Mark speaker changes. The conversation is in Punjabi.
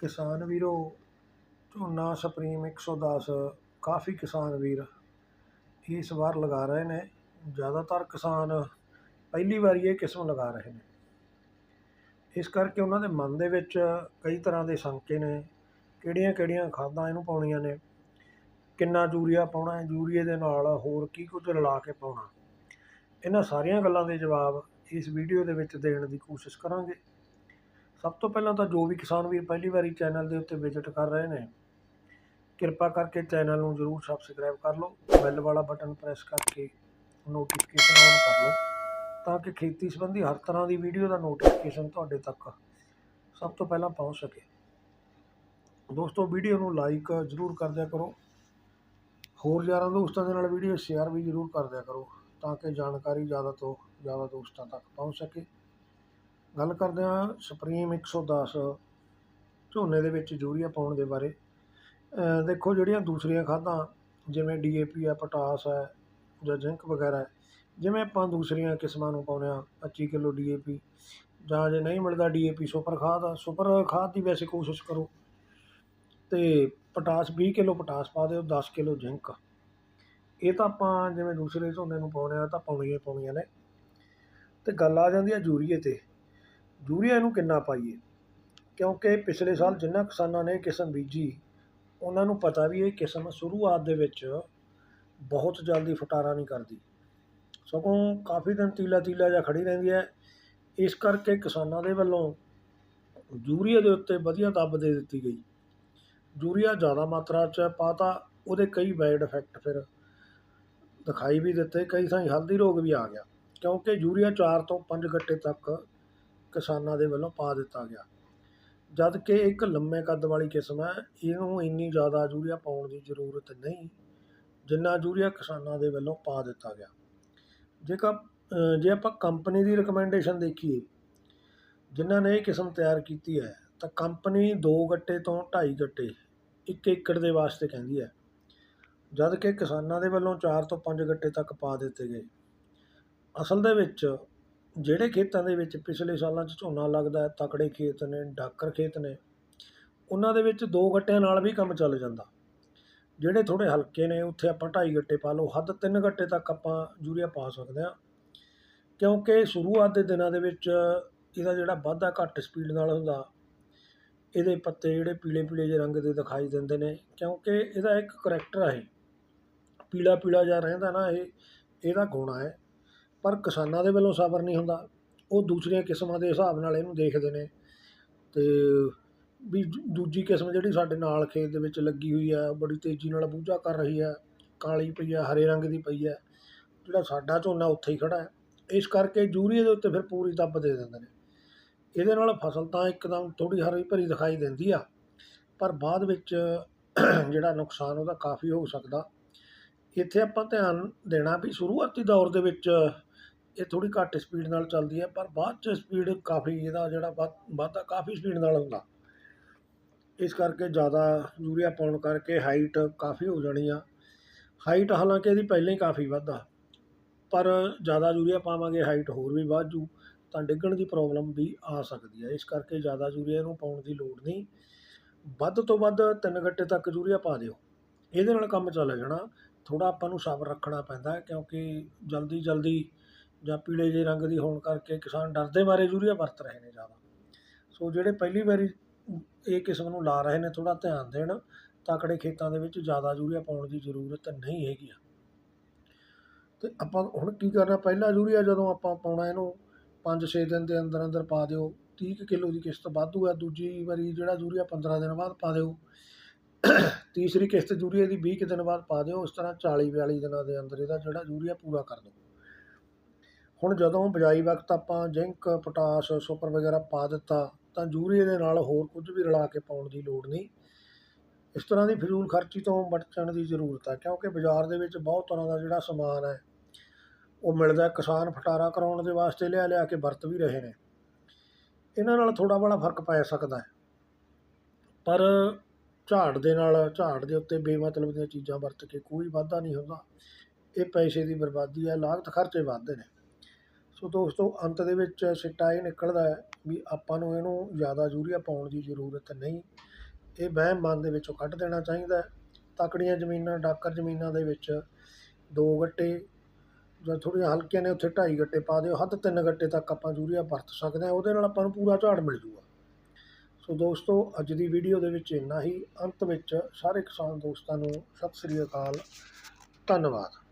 Speaker 1: ਕਿਸਾਨ ਵੀਰੋ, ਝੋਨਾ ਸੁਪਰੀਮ 110 ਕਾਫੀ ਕਿਸਾਨ ਵੀਰ ਇਸ ਵਾਰ ਲਗਾ ਰਹੇ ਨੇ। ਜ਼ਿਆਦਾਤਰ ਕਿਸਾਨ ਪਹਿਲੀ ਵਾਰੀ ਇਹ ਕਿਸਮ ਲਗਾ ਰਹੇ ਨੇ। ਇਸ ਕਰਕੇ ਉਹਨਾਂ ਦੇ ਮਨ ਦੇ ਵਿੱਚ ਕਈ ਤਰ੍ਹਾਂ ਦੇ ਸ਼ੰਕੇ ਨੇ, ਕਿਹੜੀਆਂ ਕਿਹੜੀਆਂ ਖਾਦਾਂ ਇਹਨੂੰ ਪਾਉਣੀਆਂ ਨੇ, ਕਿੰਨਾ ਯੂਰੀਆ ਪਾਉਣਾ ਹੈ, ਯੂਰੀਏ ਦੇ ਨਾਲ ਹੋਰ ਕੀ ਕੁਝ ਰਲਾ ਕੇ ਪਾਉਣਾ। ਇਹਨਾਂ ਸਾਰੀਆਂ ਗੱਲਾਂ ਦੇ ਜਵਾਬ ਇਸ ਵੀਡੀਓ ਦੇ ਵਿੱਚ ਦੇਣ ਦੀ ਕੋਸ਼ਿਸ਼ ਕਰਾਂਗੇ। ਸਭ ਤੋਂ ਪਹਿਲਾਂ ਤਾਂ ਜੋ ਵੀ ਕਿਸਾਨ ਵੀਰ ਪਹਿਲੀ ਵਾਰੀ ਚੈਨਲ ਦੇ ਉੱਤੇ ਵਿਜ਼ਿਟ ਕਰ ਰਹੇ ਨੇ, ਕਿਰਪਾ ਕਰਕੇ ਚੈਨਲ ਨੂੰ ਜ਼ਰੂਰ ਸਬਸਕ੍ਰਾਈਬ ਕਰ ਲਓ, ਬੈਲ ਵਾਲਾ ਬਟਨ ਪ੍ਰੈਸ ਕਰਕੇ ਨੋਟੀਫਿਕੇਸ਼ਨ ਔਨ ਕਰ ਲਓ, ਤਾਂ ਕਿ ਖੇਤੀ ਸੰਬੰਧੀ ਹਰ ਤਰ੍ਹਾਂ ਦੀ ਵੀਡੀਓ ਦਾ ਨੋਟੀਫਿਕੇਸ਼ਨ ਤੁਹਾਡੇ ਤੱਕ ਸਭ ਤੋਂ ਪਹਿਲਾਂ ਪਹੁੰਚ ਸਕੇ। ਦੋਸਤੋ ਵੀਡੀਓ ਨੂੰ ਲਾਈਕ ਜ਼ਰੂਰ ਕਰ ਦਿਆ ਕਰੋ, ਹੋਰ ਯਾਰਾਂ ਦੋਸਤਾਂ ਦੇ ਨਾਲ ਵੀਡੀਓ ਸ਼ੇਅਰ ਵੀ ਜ਼ਰੂਰ ਕਰ ਦਿਆ ਕਰੋ, ਤਾਂ ਕਿ ਜਾਣਕਾਰੀ ਜ਼ਿਆਦਾ ਤੋਂ ਜ਼ਿਆਦਾ ਦੋਸਤਾਂ ਤੱਕ ਪਹੁੰਚ ਸਕੇ। ਗੱਲ ਕਰਦੇ ਹਾਂ ਸੁਪਰੀਮ 110 ਝੋਨੇ ਦੇ ਵਿੱਚ ਯੂਰੀਆ ਪਾਉਣ ਦੇ ਬਾਰੇ। ਦੇਖੋ ਜਿਹੜੀਆਂ ਦੂਸਰੀਆਂ ਖਾਦਾਂ, ਜਿਵੇਂ ਡੀਏਪੀ ਹੈ, ਪੋਟਾਸ ਹੈ ਜਾਂ ਜ਼ਿੰਕ ਵਗੈਰਾ ਜਿਵੇਂ ਆਪਾਂ ਦੂਸਰੀਆਂ ਕਿਸਮਾਂ ਨੂੰ ਪਾਉਂਦੇ ਹਾਂ 25 ਕਿਲੋ ਡੀਏਪੀ ਜਾਂ ਜੇ ਨਹੀਂ ਮਿਲਦਾ ਡੀਏਪੀ ਸੁਪਰ ਖਾਦ ਆ ਸੁਪਰ ਖਾਦ ਦੀ ਵੈਸੇ ਕੋਸ਼ਿਸ਼ ਕਰੋ। ਤੇ ਪੋਟਾਸ 20 ਕਿਲੋ ਪੋਟਾਸ ਪਾ ਦਿਓ 10 ਕਿਲੋ ਜ਼ਿੰਕ ਇਹ ਤਾਂ ਆਪਾਂ ਜਿਵੇਂ ਦੂਸਰੇ ਝੋਨੇ ਨੂੰ ਪਾਉਂਦੇ ਆ ਤਾਂ ਪਾਉਣੀਆਂ ਹੀ ਪਾਉਣੀਆਂ ਨੇ। ਤੇ ਗੱਲ ਆ ਜਾਂਦੀ ਹੈ ਯੂਰੀਏ ਤੇ। ਯੂਰੀਆ ਨੂੰ ਕਿੰਨਾ ਪਾਈਏ? ਕਿਉਂਕਿ ਪਿਛਲੇ ਸਾਲ ਜਿਨ੍ਹਾਂ ਕਿਸਾਨਾਂ ਨੇ ਇਹ ਕਿਸਮ ਬੀਜੀ, ਉਹਨਾਂ ਨੂੰ ਪਤਾ ਵੀ ਇਹ ਕਿਸਮ ਸ਼ੁਰੂਆਤ ਦੇ ਵਿੱਚ ਬਹੁਤ ਜਲਦੀ ਫਟਾਰਾ ਨਹੀਂ ਕਰਦੀ। ਸਗੋਂ ਕਾਫੀ ਦਿਨ ਤੀਲਾ ਤੀਲਾ ਜਾਂ ਖੜੀ ਰਹਿੰਦੀ ਹੈ। ਇਸ ਕਰਕੇ ਕਿਸਾਨਾਂ ਦੇ ਵੱਲੋਂ ਯੂਰੀਆ ਦੇ ਉੱਤੇ ਵਧੀਆ ਦੱਬ ਦੇ ਦਿੱਤੀ ਗਈ। ਯੂਰੀਆ ਜ਼ਿਆਦਾ ਮਾਤਰਾ 'ਚ ਪਾਤਾ, ਉਹਦੇ ਕਈ ਬੈਡ ਇਫੈਕਟ ਫਿਰ ਦਿਖਾਈ ਵੀ ਦਿੱਤੇ, ਕਈ ਥਾਈਂ ਹਲਦੀ ਰੋਗ ਵੀ ਆ ਗਿਆ। ਕਿਉਂਕਿ ਯੂਰੀਆ 4 ਤੋਂ 5 ਗੱਟੇ ਤੱਕ ਕਿਸਾਨਾਂ ਦੇ ਵੱਲੋਂ ਪਾ ਦਿੱਤਾ ਗਿਆ। ਜਦ ਕਿ ਇੱਕ ਲੰਮੇ ਕੱਦ ਵਾਲੀ ਕਿਸਮ ਹੈ, ਇਹਨੂੰ ਇੰਨੀ ਜ਼ਿਆਦਾ ਯੂਰੀਆ ਪਾਉਣ ਦੀ ਜ਼ਰੂਰਤ ਨਹੀਂ, ਜਿੰਨਾ ਯੂਰੀਆ ਕਿਸਾਨਾਂ ਦੇ ਵੱਲੋਂ ਪਾ ਦਿੱਤਾ ਗਿਆ। ਜੇਕਰ ਜੇ ਆਪਾਂ ਕੰਪਨੀ ਦੀ ਰਿਕਮੈਂਡੇਸ਼ਨ ਦੇਖੀਏ, ਜਿਨ੍ਹਾਂ ਨੇ ਇਹ ਕਿਸਮ ਤਿਆਰ ਕੀਤੀ ਹੈ, ਤਾਂ ਕੰਪਨੀ 2 ਗੱਟੇ ਤੋਂ 2.5 ਗੱਟੇ 1 ਏਕੜ ਦੇ ਵਾਸਤੇ ਕਹਿੰਦੀ ਹੈ। ਜਦ ਕਿ ਕਿਸਾਨਾਂ ਦੇ ਵੱਲੋਂ 4 ਤੋਂ 5 ਗੱਟੇ ਤੱਕ ਪਾ ਦਿੱਤੇ ਗਏ। ਅਸਲ ਦੇ ਵਿੱਚ ਜਿਹੜੇ ਖੇਤਾਂ ਦੇ ਵਿੱਚ ਪਿਛਲੇ ਸਾਲਾਂ 'ਚ ਝੋਨਾ ਲੱਗਦਾ, ਤਕੜੇ ਖੇਤ ਨੇ, ਡਾਕਰ ਖੇਤ ਨੇ, ਉਹਨਾਂ ਦੇ ਵਿੱਚ ਦੋ ਗੱਟਿਆਂ ਨਾਲ ਵੀ ਕੰਮ ਚੱਲ ਜਾਂਦਾ। ਜਿਹੜੇ ਥੋੜੇ ਹਲਕੇ ਨੇ, ਉੱਥੇ ਆਪਾਂ ਢਾਈ ਗੱਟੇ ਪਾ ਲਓ, ਹੱਦ ਤਿੰਨ ਗੱਟੇ ਤੱਕ ਆਪਾਂ ਯੂਰੀਆ ਪਾ ਸਕਦੇ ਹਾਂ। ਕਿਉਂਕਿ ਸ਼ੁਰੂਆਤ ਦੇ ਦਿਨਾਂ ਦੇ ਵਿੱਚ ਇਹਦਾ ਜਿਹੜਾ ਵਾਧਾ ਘੱਟ ਸਪੀਡ ਨਾਲ ਹੁੰਦਾ, ਇਹਦੇ ਪੱਤੇ ਜਿਹੜੇ ਪੀਲੇ ਪੀਲੇ ਜਿਹੇ ਰੰਗ ਦੇ ਦਿਖਾਈ ਦਿੰਦੇ ਨੇ, ਕਿਉਂਕਿ ਇਹਦਾ ਇੱਕ ਕਰੈਕਟਰ ਹੈ ਪੀਲਾ ਪੀਲਾ ਜਿਹਾ ਰਹਿੰਦਾ ਨਾ ਇਹ, ਇਹਦਾ ਗੁਣ ਹੈ ਪਰ ਕਿਸਾਨਾਂ ਦੇ ਵੱਲੋਂ ਸਬਰ ਨਹੀਂ ਹੁੰਦਾ। ਉਹ ਦੂਸਰੀਆਂ ਕਿਸਮਾਂ ਦੇ ਹਿਸਾਬ ਨਾਲ ਇਹਨੂੰ ਦੇਖਦੇ ਨੇ ਅਤੇ ਵੀ ਦੂਜੀ ਕਿਸਮ ਜਿਹੜੀ ਸਾਡੇ ਨਾਲ ਖੇਤ ਦੇ ਵਿੱਚ ਲੱਗੀ ਹੋਈ ਹੈ ਬੜੀ ਤੇਜ਼ੀ ਨਾਲ ਬੂਝਾ ਕਰ ਰਹੀ ਹੈ ਕਾਲੀ ਪਈ ਹੈ ਹਰੇ ਰੰਗ ਦੀ ਪਈ ਹੈ ਜਿਹੜਾ ਸਾਡਾ ਝੋਨਾ ਉੱਥੇ ਹੀ ਖੜਾ ਹੈ। ਇਸ ਕਰਕੇ ਯੂਰੀਏ ਦੇ ਉੱਤੇ ਫਿਰ ਪੂਰੀ ਦੱਬ ਦੇ ਦਿੰਦੇ ਨੇ। ਇਹਦੇ ਨਾਲ ਫਸਲ ਤਾਂ ਇੱਕਦਮ ਥੋੜੀ ਹਰੀ ਭਰੀ ਦਿਖਾਈ ਦਿੰਦੀ ਆ, ਪਰ ਬਾਅਦ ਵਿੱਚ ਜਿਹੜਾ ਨੁਕਸਾਨ ਉਹਦਾ ਕਾਫੀ ਹੋ ਸਕਦਾ। ਇੱਥੇ ਆਪਾਂ ਧਿਆਨ ਦੇਣਾ ਵੀ ਸ਼ੁਰੂਆਤੀ ਦੌਰ ਦੇ ਵਿੱਚ ਇਹ ਥੋੜ੍ਹੀ ਘੱਟ ਸਪੀਡ ਨਾਲ ਚੱਲਦੀ ਹੈ, ਪਰ ਬਾਅਦ ਚ ਸਪੀਡ ਕਾਫੀ ਇਹਦਾ ਜਿਹੜਾ ਵੱਧ ਵਾਧਾ ਕਾਫੀ ਸਪੀਡ ਨਾਲ ਹੁੰਦਾ। ਇਸ ਕਰਕੇ ਜ਼ਿਆਦਾ ਯੂਰੀਆ ਪਾਉਣ ਕਰਕੇ ਹਾਈਟ ਕਾਫੀ ਹੋ ਜਾਣੀ ਆ। ਹਾਈਟ ਹਾਲਾਂਕਿ ਇਹਦੀ ਪਹਿਲਾਂ ਹੀ ਕਾਫੀ ਵੱਧ ਆ ਪਰ ਜ਼ਿਆਦਾ ਯੂਰੀਆ ਪਾਵਾਂਗੇ ਹਾਈਟ ਹੋਰ ਵੀ ਵੱਧ ਜੂ, ਤਾਂ ਡਿੱਗਣ ਦੀ ਪ੍ਰੋਬਲਮ ਵੀ ਆ ਸਕਦੀ ਹੈ। ਇਸ ਕਰਕੇ ਜ਼ਿਆਦਾ ਯੂਰੀਆ ਨੂੰ ਪਾਉਣ ਦੀ ਲੋੜ ਨਹੀਂ। ਵੱਧ ਤੋਂ ਵੱਧ ਤਿੰਨ ਗੱਟੇ ਤੱਕ ਯੂਰੀਆ ਪਾ ਦਿਓ। ਇਹਦੇ ਨਾਲ ਕੰਮ ਚੱਲ ਜਾਣਾ। ਥੋੜਾ ਆਪਾਂ ਨੂੰ ਸਬਰ ਰੱਖਣਾ ਪੈਂਦਾ, ਕਿਉਂਕਿ ਜਲਦੀ ਜਲਦੀ ਜਾਂ ਪੀਲੇ ਜਿਹੇ ਰੰਗ ਦੀ ਹੋਣ ਕਰਕੇ ਕਿਸਾਨ ਡਰਦੇ ਮਾਰੇ ਯੂਰੀਆ ਵਰਤ ਰਹੇ ਨੇ ਜ਼ਿਆਦਾ। ਸੋ ਜਿਹੜੇ ਪਹਿਲੀ ਵਾਰੀ ਇਹ ਕਿਸਮ ਨੂੰ ਲਾ ਰਹੇ ਨੇ, ਥੋੜ੍ਹਾ ਧਿਆਨ ਦੇਣ ਤਕੜੇ ਖੇਤਾਂ ਦੇ ਵਿੱਚ ਜ਼ਿਆਦਾ ਯੂਰੀਆ ਪਾਉਣ ਦੀ ਜ਼ਰੂਰਤ ਨਹੀਂ ਹੈਗੀ ਆ। ਅਤੇ ਆਪਾਂ ਹੁਣ ਕੀ ਕਰਨਾ, ਪਹਿਲਾ ਯੂਰੀਆ ਜਦੋਂ ਆਪਾਂ ਪਾਉਣਾ ਇਹਨੂੰ 5-6 ਦਿਨ ਦੇ ਅੰਦਰ ਅੰਦਰ ਪਾ ਦਿਓ, ਤੀਹ ਕੁ ਕਿਲੋ ਦੀ ਕਿਸ਼ਤ ਵਾਧੂ ਆ, ਦੂਜੀ ਵਾਰੀ ਜਿਹੜਾ ਯੂਰੀਆ 15 ਦਿਨ ਬਾਅਦ ਪਾ ਦਿਓ, ਤੀਸਰੀ ਕਿਸ਼ਤ ਯੂਰੀਆ ਦੀ 20 ਕੁ ਦਿਨ ਬਾਅਦ ਪਾ ਦਿਓ ਇਸ ਤਰ੍ਹਾਂ 40-42 ਦਿਨਾਂ ਦੇ ਅੰਦਰ ਇਹਦਾ ਜਿਹੜਾ ਯੂਰੀਆ ਪੂਰਾ ਕਰ ਦਿਓ। ਹੁਣ ਜਦੋਂ ਬਿਜਾਈ ਵਕਤ ਆਪਾਂ ਜ਼ਿੰਕ, ਪੋਟਾਸ, ਸੁਪਰ ਵਗੈਰਾ ਪਾ ਦਿੱਤਾ, ਤਾਂ ਯੂਰੀਏ ਦੇ ਨਾਲ ਹੋਰ ਕੁਝ ਵੀ ਰਲਾ ਕੇ ਪਾਉਣ ਦੀ ਲੋੜ ਨਹੀਂ। ਇਸ ਤਰ੍ਹਾਂ ਦੀ ਫਜ਼ੂਲ ਖਰਚੀ ਤੋਂ ਬਚਣ ਦੀ ਜ਼ਰੂਰਤ ਹੈ ਕਿਉਂਕਿ ਬਾਜ਼ਾਰ ਦੇ ਵਿੱਚ ਬਹੁਤ ਤਰ੍ਹਾਂ ਦਾ ਜਿਹੜਾ ਸਮਾਨ ਹੈ, ਉਹ ਮਿਲਦਾ ਕਿਸਾਨ ਫਟਾਰਾ ਕਰਾਉਣ ਦੇ ਵਾਸਤੇ ਲਿਆ ਲਿਆ ਕੇ ਵਰਤ ਵੀ ਰਹੇ ਨੇ। ਇਹਨਾਂ ਨਾਲ ਥੋੜਾ ਬੜਾ ਫ਼ਰਕ ਪੈ ਸਕਦਾ ਹੈ। ਪਰ ਝਾੜ ਦੇ ਨਾਲ, ਝਾੜ ਦੇ ਉੱਤੇ ਬੇਮਤਲਬ ਦੀਆਂ ਚੀਜ਼ਾਂ ਵਰਤ ਕੇ ਕੋਈ ਵਾਧਾ ਨਹੀਂ ਹੁੰਦਾ। ਇਹ ਪੈਸੇ ਦੀ ਬਰਬਾਦੀ ਹੈ, ਲਾਗਤ ਖਰਚੇ ਵੱਧਦੇ ਨੇ। ਸੋ ਦੋਸਤੋ, ਅੰਤ ਦੇ ਵਿੱਚ ਸਿੱਟਾ ਇਹ ਨਿਕਲਦਾ ਹੈ ਵੀ ਆਪਾਂ ਨੂੰ ਇਹਨੂੰ ਜ਼ਿਆਦਾ ਯੂਰੀਆ ਪਾਉਣ ਦੀ ਜ਼ਰੂਰਤ ਨਹੀਂ। ਇਹ ਵਹਿਮ ਮਨ ਦੇ ਵਿੱਚੋਂ ਕੱਢ ਦੇਣਾ ਚਾਹੀਦਾ ਹੈ। ਤਕੜੀਆਂ ਜ਼ਮੀਨਾਂ, ਡਾਕਰ ਜ਼ਮੀਨਾਂ ਦੇ ਵਿੱਚ ਦੋ ਗੱਟੇ ਜਾਂ ਥੋੜ੍ਹੀਆਂ ਹਲਕੀਆਂ ਨੇ, ਉੱਥੇ ਢਾਈ ਗੱਟੇ ਪਾ ਦਿਓ। ਹੱਦ ਤਿੰਨ ਗੱਟੇ ਤੱਕ ਆਪਾਂ ਯੂਰੀਆ ਵਰਤ ਸਕਦੇ ਹਾਂ, ਉਹਦੇ ਨਾਲ ਆਪਾਂ ਨੂੰ ਪੂਰਾ ਝਾੜ ਮਿਲ ਜੂਗਾ। ਸੋ ਦੋਸਤੋ, ਅੱਜ ਦੀ ਵੀਡੀਓ ਦੇ ਵਿੱਚ ਇੰਨਾ ਹੀ। ਅੰਤ ਵਿੱਚ ਸਾਰੇ ਕਿਸਾਨ ਦੋਸਤਾਂ ਨੂੰ ਸਤਿ ਸ੍ਰੀ ਅਕਾਲ। ਧੰਨਵਾਦ।